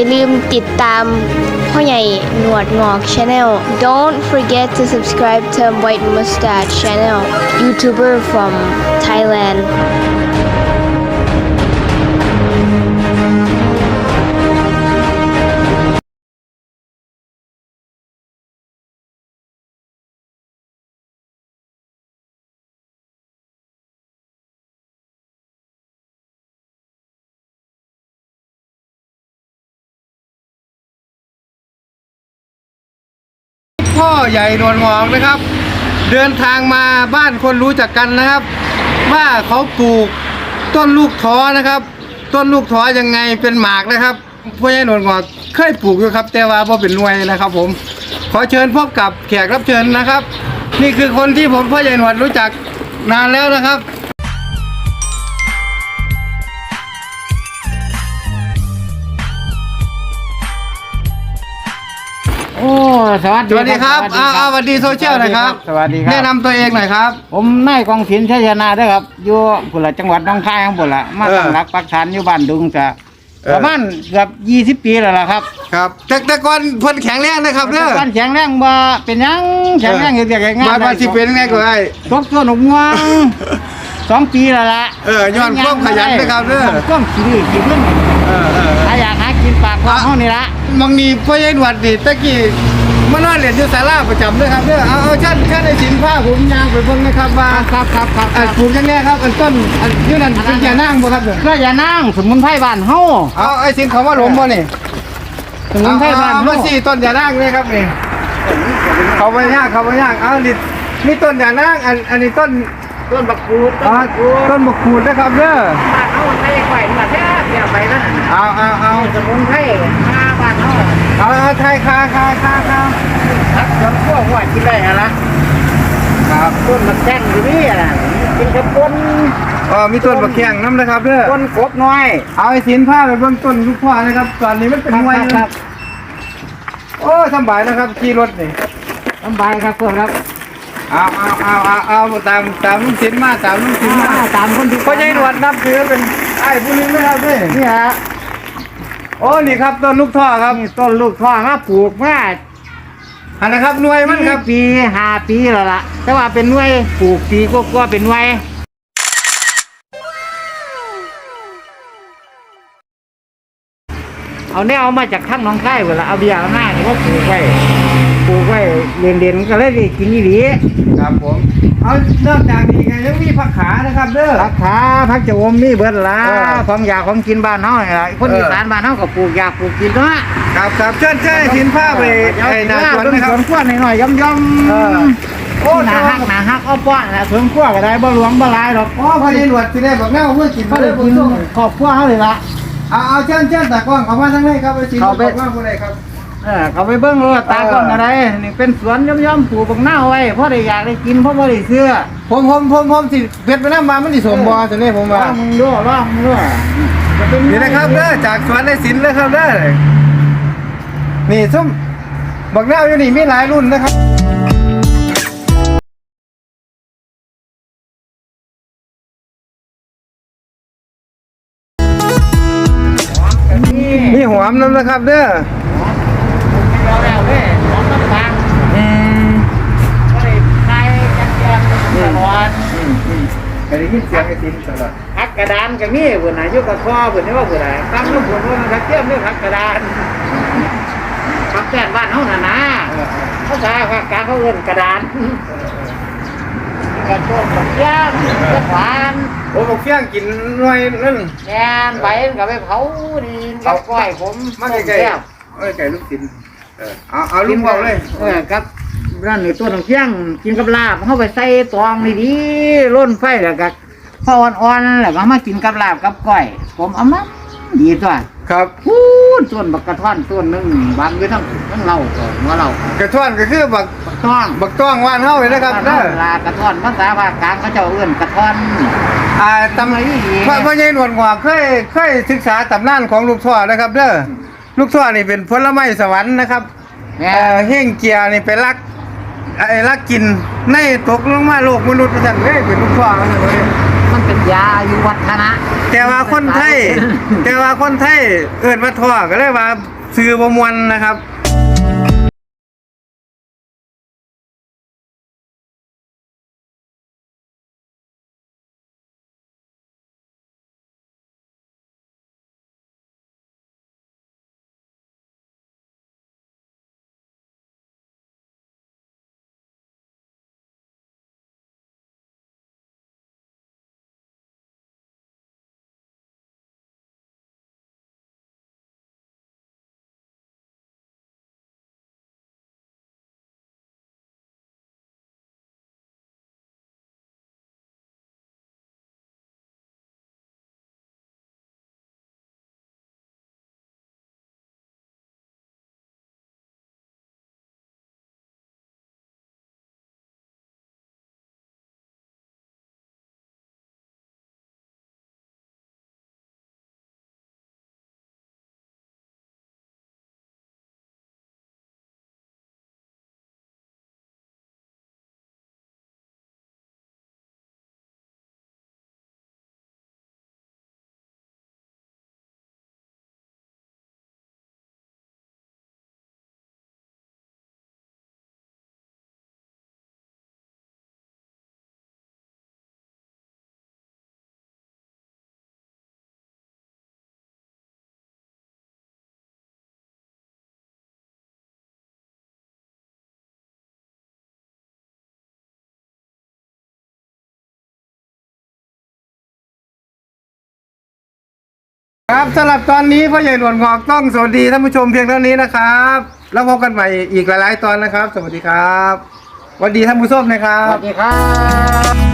อย่าลืมติดตามพ่อใหญ่หนวดงอก Channel Don't forget to subscribe to White Mustache Channel YouTuber from Thailand พ่อใหญ่นวลงอกนะครับ เดินทางมาบ้านคนรู้จักกันนะครับ ว่าเขาปลูกต้นลูกท้อนะครับ ต้นลูกท้อยังไงเป็นหมากนะครับพ่อใหญ่นวลงอกเคยปลูกอยู่ครับ แต่ว่าพอเป็นหน่วยนะครับ ผมขอเชิญพบกับแขกรับเชิญนะครับ นี่คือคนที่ผมพ่อใหญ่นวดรู้จักนานแล้วนะครับ อ้สวัสดีสวัสดีครับสอ้าววัสวัสดีโซเชียลหนะครับ สวัสดีครับแนะนำตัวเองหน่อยครับ ผมนายกองศิลป์ชัยชนะเด้อครับอยู่พุ่นละจังหวัดหน้องคายของพุ่นละมาเออตั้งหลักปักฐานอยู่บ้านดุงจะเออ ประมาณเกือบยี่สิบปีแล้วล่ะครับครับแต่แต่ก่อนเพิ่นแข็งแรงนะครับเด้อบ้านแข็งแรงบ่เป็นหยังแข็งแรงเฮ็ดเวียกเฮ็ดงานบ้านว่าสิเป็นไงก็ได้ ตกตัวหนุกงวงสองปีแล้วล่ะเออย้อนความขยันนะครับเด้อ ความขี้ดื้อขี้มึนเออเออถ้าอยากหากินปากท้องเฮานี่ละบางนีพ่อใหญ่หนวดนี่ตะกี้ มานอนเรียนอยู่ศาลาประจำเด้อครับเด้อเอาเอาชั้นชั้นในสินผ้าผมยางไปเบิ่งนะครับว่าครับครับครับคอัรันบปลูกจังแน่ครับอันต้นอันอยู่นั่นเป็นยานั่งบ่ครับเด้อก็อย่านั่งสมุนไพรบ้านเฮาเอาไอ้สินเขาว่าหลมบ่นี่สมุนไพรบ้านเอาเฮามาสี่ต้นยานั่งเลยครับนี่เขาบ่ยากเขาบ่ยากเอานี่นี่ต้นยานั่งอันอันนี้ต้นต้นบักกูดอ๋อต้นมะกรูดนะครับเด้อบ้าน เฮาใช้ไข่มาแท้เสียไปนั่นเอาเอาเอาสมุนไพรมาบ้านเฮาเอาเอาไทยคาคาคาคาทักจนพวกว่ากินได้อะละครับต้นมะแข้งอยู่นี่อะล่ะกินกับปนอ๋อมีต้นมะแข้งน้ำนะครับเด้อปนกบน้อย เอาไอ้สินผ้าไปเบื้องต้นลูกพ่อนะครับ ตอนนี้มันเป็นมวยครับ โอ้สำบายนะครับขี่รถนี่สบายครับเพื่อนครับ เอาเอาเอาเอาเอาตามตามลุงสินมาตามลุงสินมาตามคนที่พ่อใหญ่หนวดนับถือเป็นไอ้ผู้หนึงนะครับเด้นี่ฮะโอ้นี่ครับต้นลูกท่อครับนี่ต้นลูกท่อมาปลูกมาอันนะครับหน่วยมันครับปีห้าปีแล้วล่ะ แต่ว่าเป็นหน่วยปลูกปีก็ก็เป็นหน่วยเอาเนี่ยเอามาจากทั้งหน้องไข่เวลาเอาเบียร์เอาหน้านี่ก็ปลูกไว้ป ลูกไว้เรียนๆก็เลยได้กินอีหลีครับผม เอานอกจากนี้ไงยังมีผักขานะครับเด้อราคาพักจะอมมีเบิดละเออ ของอยากของกินบ้านเฮานี่ล่ะคนเอออีสานบ้านเฮาก็ปลูกอยากปลูกกินเนาะครับครับเชิญเชิญไอ้สินผ้าไปไอ้นาสวนต้นนะคสรับวนขั้วหน่อยๆย่อมๆเออโอ้หนาฮักหนาฮักเอาป้อนนะสวนขั้วก็ได้บ่หลวงบ่หลายดอกอ๋อพ่อใหญ่หนวดสิได้บอกแม่ว่าเมื่อกินเขามาได้ได้ผกิมนส่งครอบครัวเขาเลยละเอาเอาเชิญเชิญตากล้องเข้ามาทั้งนี้ครับไอ้สินเข้าไป บอกว่าผู้ใดครับ เออเขาไปเบิ่งว่าตากล้องอะไรนี่เป็นสวนย่อมๆปลูกบักหน้าวไว้เพราะได้อยากได้กินเพราะบ่ได้เสื้อผมผมผมผมสิเพชรไปน้ำมามันสิสมบอตัวนี้ผมลว่าองมึงดูลองมึงดูจะเป็นนี่นะครับเด้อจากสวนในสินเลยครับเด้อนี่ส้มบักแนวอยู่นี่มีหลายรุ่นนะครับมีหอมน้ำนะครับเด้อ เราแล้วเด้หอมน้ำตาล อืม บ่ได้ใช้กันแกงตลอด ไม่ได้ยินเสียงไอ้สินตลอดผักกระดานก็มีเพิ่นน่ะอยู่กับคอเพิ่นนี่ว่าเพิ่นน่ะตั้งน้ำผลว่ามันกระเทียมด้วยผักกระดานผักแป้นบ้านเฮาน่ะนะภาษาภาคกลางเขาเอิ้นกระดานกระโจมกระเทียมกระหวานโอ้บักเฟี้ยงกินหน่วยนั่นแกนใบมันก็ไปเผาดีกับก้อยผมมาไกลแซ่บๆเอ้ยไก่ลูกสินเออเอาเอาลูกบอกเลยเออครับ นั่นนี่ตัวของเที่ยงกินกับลาบเข้าไปใส่ตองดีๆร่นไฟแล้วก็พออ่อนๆแล้วก็มากินกับลาบกับก้อย ผมเอามาดีตัวครับพูดต้นบักกระท่อนต้นหนึงวางไว้ทั้งทั้งเราก่อนว่าเรากระท่อนก็คือบักบักต้องบักต้องว่านเฮาเลยนะครับเด้เด้อลากระท่อนภาษาภาคกลางเขาเจะเอื้อนกระท่อนอ่าตำทำไมอีกพ่อพ่อใหญ่หนวดหัวเคยเคยศึกษาตำนานของลูกท่อนะครับ เด้อลูกท่อนี่เป็นผลไม้สวรรค์นะครับแม่เอ่อเฮงเกียร์นี่ไปลัก ไอ้ลักกินในตกลงมาโลกมนุษย์ประจันเอ้ยเป็นลูกท่อมันเลยมันมันเป็นยาอายุวัฒนะแต่ว่าคนไทย แต่ว่าคนไทยเอิ้นว่าทอก็เลยว่าซื้อบ่มวนนะครับ ครับสำหรับตอนนี้พ่อใหญ่หนวดงอกต้องสวัสดีท่านผู้ชมเพียงเท่านี้นะครับ แล้วพบกันใหม่อีกหลายๆตอนนะครับ สวัสดีครับสวัสดีท่านผู้ชมนะครับ สวัสดีครับ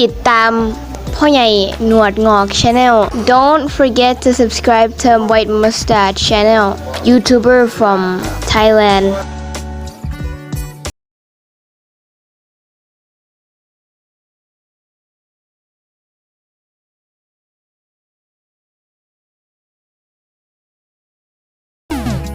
ติดตามพ่อใหญ่หนวดงอก Channel Don't forget to subscribe to White Mustache Channel YouTuber from Thailand